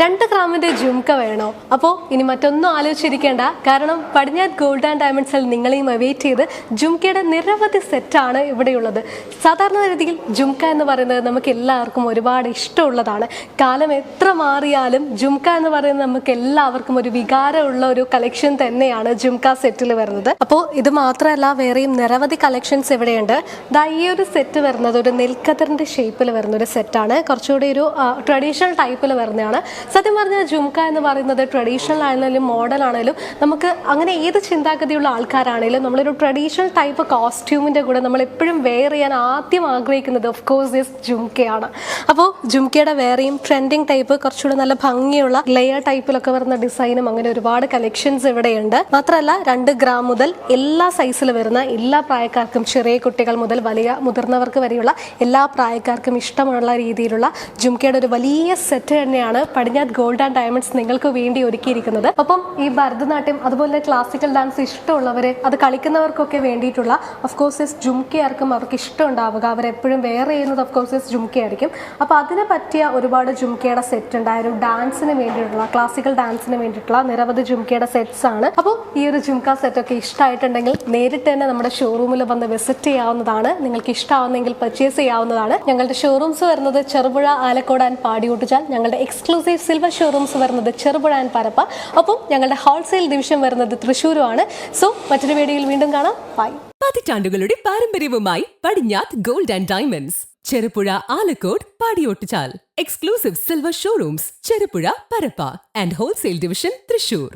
രണ്ട് ഗ്രാമിന്റെ ജുംക വേണോ? അപ്പോ ഇനി മറ്റൊന്നും ആലോചിച്ചിരിക്കേണ്ട. കാരണം പടിഞ്ഞാറ്റ് ഗോൾഡ് ആൻഡ് ഡയമണ്ട്സിൽ നിങ്ങളെയും അവൈറ്റ് ചെയ്ത് ജുംകയുടെ നിരവധി സെറ്റാണ് ഇവിടെയുള്ളത്. സാധാരണ രീതിയിൽ ജുംക എന്ന് പറയുന്നത് നമുക്ക് എല്ലാവർക്കും ഒരുപാട് ഇഷ്ടമുള്ളതാണ്. കാലം എത്ര മാറിയാലും ജുംക എന്ന് പറയുന്നത് നമുക്ക് എല്ലാവർക്കും ഒരു വികാരമുള്ള ഒരു കളക്ഷൻ തന്നെയാണ് ജുംക സെറ്റിൽ വരുന്നത്. അപ്പോൾ ഇത് മാത്രമല്ല വേറെയും നിരവധി കളക്ഷൻസ് ഇവിടെയുണ്ട്. ദാ ഈ ഒരു സെറ്റ് വരുന്നത് ഒരു നെൽക്കതറിന്റെ ഷേപ്പിൽ വരുന്ന ഒരു സെറ്റാണ് കുറച്ചുകൂടി ഒരു ട്രഡീഷണൽ ടൈപ്പിൽ വരുന്നതാണ്. സത്യം പറഞ്ഞാൽ ജുംക എന്ന് പറയുന്നത് ട്രഡീഷണൽ ആണെങ്കിലും മോഡൽ ആണെങ്കിലും നമുക്ക് അങ്ങനെ ഏത് ചിന്താഗതിയുള്ള ആൾക്കാരാണെങ്കിലും നമ്മളൊരു ട്രഡീഷണൽ ടൈപ്പ് കോസ്റ്റ്യൂമിന്റെ കൂടെ നമ്മൾ എപ്പോഴും വെയർ ചെയ്യാൻ ആദ്യം ആഗ്രഹിക്കുന്നത് ഓഫ് കോഴ്സ് ഇസ് ജുംകയാണ്. അപ്പോൾ ജുംകയുടെ വേറെയും ട്രെൻഡിങ് ടൈപ്പ് കുറച്ചുകൂടെ നല്ല ഭംഗിയുള്ള ലെയർ ടൈപ്പിലൊക്കെ വരുന്ന ഡിസൈനും അങ്ങനെ ഒരുപാട് കളക്ഷൻസ് ഇവിടെയുണ്ട്. മാത്രമല്ല രണ്ട് ഗ്രാം മുതൽ എല്ലാ സൈസിൽ വരുന്ന എല്ലാ പ്രായക്കാർക്കും ചെറിയ കുട്ടികൾ മുതൽ വലിയ മുതിർന്നവർക്ക് വരെയുള്ള എല്ലാ പ്രായക്കാർക്കും ഇഷ്ടമുള്ള രീതിയിലുള്ള ജുംകയുടെ ഒരു വലിയ സെറ്റ് തന്നെയാണ് പടിഞ്ഞാറ് ഗോൾഡ് ആൻഡ് ഡയമണ്ട്സ് നിങ്ങൾക്ക് വേണ്ടി ഒരുക്കിയിരിക്കുന്നത്. അപ്പം ഈ ഭരതനാട്യം അതുപോലെ ക്ലാസിക്കൽ ഡാൻസ് ഇഷ്ടമുള്ളവർ അത് കളിക്കുന്നവർക്കൊക്കെ വേണ്ടിയിട്ടുള്ള ഓഫ് കോഴ്സ് ജുംക്കയാർക്കും അവർക്ക് ഇഷ്ടമുണ്ടാവുക. അവരെപ്പോഴും വെയർ ചെയ്യുന്നത് ഓഫ് കോഴ്സ് ജുംക്കയായിരിക്കും അപ്പോൾ അതിനെ പറ്റിയ ഒരുപാട് ജുംക്കയുടെ സെറ്റ് ഉണ്ട് ആ ഒരു ഡാൻസിന് വേണ്ടിയിട്ടുള്ള ക്ലാസിക്കൽ ഡാൻസിന് വേണ്ടിയിട്ടുള്ള നിരവധി ജുംക്കയുടെ സെറ്റ്സ് ആണ്. അപ്പോൾ ഈ ഒരു ജുംക്ക സെറ്റ് ഒക്കെ ഇഷ്ടമായിട്ടുണ്ടെങ്കിൽ നേരിട്ട് തന്നെ നമ്മുടെ ഷോറൂമിൽ വന്ന് വിസിറ്റ് ചെയ്യാവുന്നതാണ്. നിങ്ങൾക്ക് ഇഷ്ടമാവുന്നെങ്കിൽ പർച്ചേസ് ചെയ്യാവുന്നതാണ്. ഞങ്ങളുടെ ഷോറൂംസ് വരുന്നത് ചെറുപുഴ ആലക്കോട് ആൻഡ് പാടിയോട്ടുചാൽ. ഞങ്ങളുടെ എക്സ്ക്ലൂസീവ് സിൽവർ ഷോറൂംസ് വരുന്നത് ചെറുപുഴ ആൻഡ് പരപ്പ. ഒപ്പം ഞങ്ങളുടെ ഹോൾസെയിൽ ഡിവിഷൻ വരുന്നത് തൃശ്ശൂരുമാണ്. സോ മറ്റൊരു വീഡിയോയിൽ വീണ്ടും കാണാം. ബൈ പതിറ്റാണ്ടുകളുടെ പാരമ്പര്യവുമായി Padinjath gold and diamonds Cherupuzha Alakode Padiyottuchal. Exclusive silver showrooms Cherupuzha Parappa. And wholesale division Thrissur